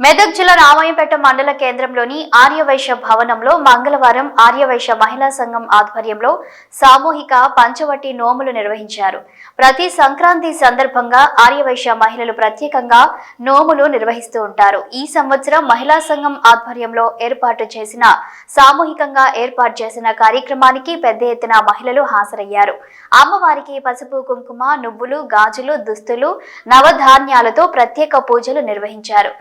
మెదక్ జిల్లా రామాయంపేట మండల కేంద్రంలోని ఆర్యవైశ్య భవనంలో మంగళవారం ఆర్యవైశ్య మహిళా సంఘం ఆధ్వర్యంలో సామూహిక పంచవటి నోములు నిర్వహించారు. ప్రతి సంక్రాంతి సందర్భంగా ఆర్యవైశ్య మహిళలు ప్రత్యేకంగా నోములు నిర్వహిస్తూ ఉంటారు. ఈ సంవత్సరం మహిళా సంఘం ఆధ్వర్యంలో ఏర్పాటు చేసిన సామూహికంగా ఏర్పాటు చేసిన కార్యక్రమానికి పెద్ద ఎత్తున మహిళలు హాజరయ్యారు. అమ్మవారికి పసుపు కుంకుమ నువ్వులు గాజులు దుస్తులు నవధాన్యాలతో ప్రత్యేక పూజలు నిర్వహించారు.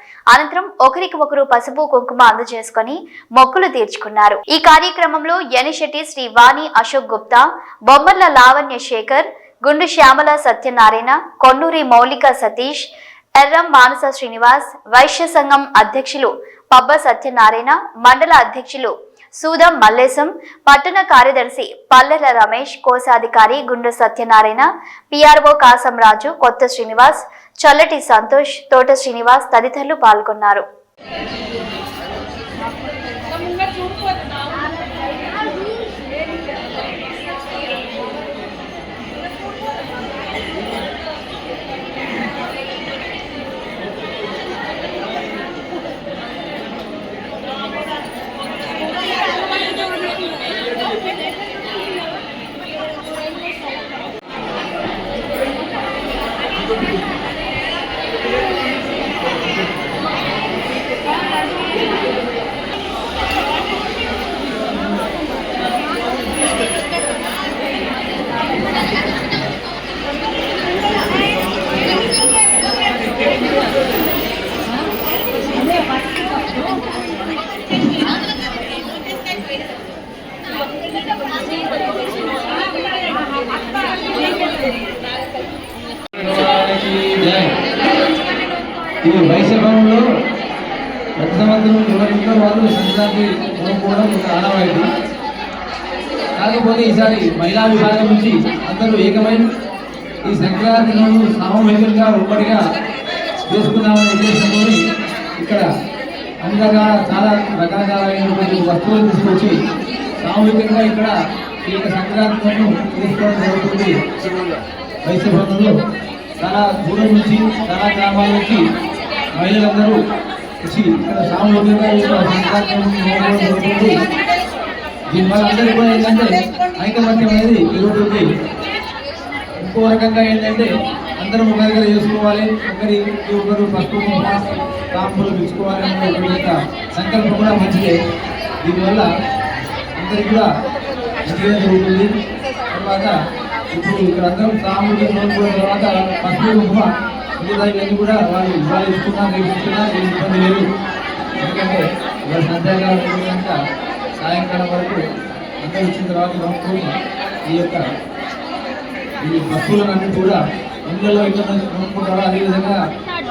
సాయంత్రం ఒకరికి ఒకరు పసుపు కుంకుమ అందజేసుకొని మొక్కులు తీర్చుకున్నారు. ఈ కార్యక్రమంలో యనిశెట్టి శ్రీ వాణి అశోక్ గుప్తా బొమ్మర్ల లావణ్య శేఖర్ గుండు శ్యామల సత్యనారాయణ కొన్నూరి మౌలిక సతీష్ ఎర్రం మానస శ్రీనివాస్ వైశ్య సంఘం అధ్యక్షులు పబ్బ సత్యనారాయణ మండల అధ్యక్షులు సూదం మల్లేశం పట్టణ కార్యదర్శి పల్లెల రమేష్ కోశాధికారి గుండు సత్యనారాయణ పిఆర్ఓ కాసం రాజు కొత్త శ్రీనివాస్ చల్లటి సంతోష్ తోట శ్రీనివాస్ తదితరులు పాల్గొన్నారు. ఈ వైశవంలో ప్రతి సంవత్సరం ఎవరింట్లో వాళ్ళు సంక్రాంతి కూడా ఒక ఆనవాయితీ. కాకపోతే ఈసారి మహిళా విభాగం నుంచి అందరూ ఏకమై ఈ సంక్రాంతి రోజు సామూహికంగా ఉమ్మడిగా చేసుకున్నామనే ఉద్దేశంతో ఇక్కడ అన్ని రకాల చాలా రకరకాలైనటువంటి వస్తువులు తీసుకొచ్చి సామూహికంగా ఇక్కడ ఈ యొక్క సంక్రాంతి రోజు చేసుకోవడం జరుగుతుంది. వైశ్యభవనంలో చాలా దూరం నుంచి చాలా గ్రామాల నుంచి మహిళలందరూ వచ్చి ఇక్కడ సామూహికంగా దీనివల్ల అందరికీ కూడా ఏంటంటే ఐకమత్యం అనేది పెరుగుతుంది. ఇంకో రకంగా ఏంటంటే అందరం ఒక దగ్గర చేసుకోవాలి ఒకరి ఒకరు పసుపు కాంపులు పిలుచుకోవాలి అనే యొక్క సంకల్పం కూడా మంచిదే. దీనివల్ల అందరికీ కూడా మంచిగా జరుగుతుంది. తర్వాత ఇప్పుడు ఇక్కడ అందరం సామూహిక తర్వాత పసుపు కుంకుమ ఇవన్నీ కూడా వాళ్ళు ఇవాళ ఇస్తున్నా రేపు ఇస్తున్నా ఏం ఇబ్బంది లేదు. ఎందుకంటే ఇవాళ సంధ్యాకాలం కనుక సాయంకాలం వరకు అందరూ ఇచ్చిన తర్వాత నమ్ముకొని ఈ యొక్క ఈ వస్తువులన్నీ కూడా ఇళ్ళలో ఇళ్ళ నమ్ముకుంటారో అదేవిధంగా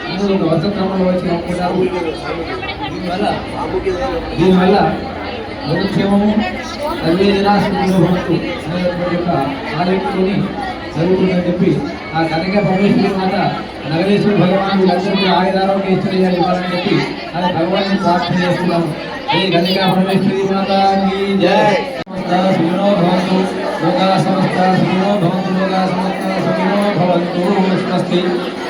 అందరూ ఒక వరుస క్రమంలో వచ్చి నమ్ముకుంటారు. దీనివల్ల దీనివల్ల లోకక్షేమము సర్వే జనాశుభవంతు అనేటువంటి యొక్క జరుగుతుందని చెప్పి ఆ కనక పరమేశ్వరి మాత నగరేశ్వర భగవాన్ వీళ్ళందరికీ ఆయుధారోగ్య ఇష్టం ఇవ్వాలని చెప్పి అది భగవాన్ ప్రార్థన చేస్తున్నాము. ఈ కనికా పరమేశ్వరి మాత జై. సమస్త సుఖినో భవంతు లోకా సమస్త సుఖినో భవంతు లోకా సమస్త సుఖినో భవంతు. స్వస్తి.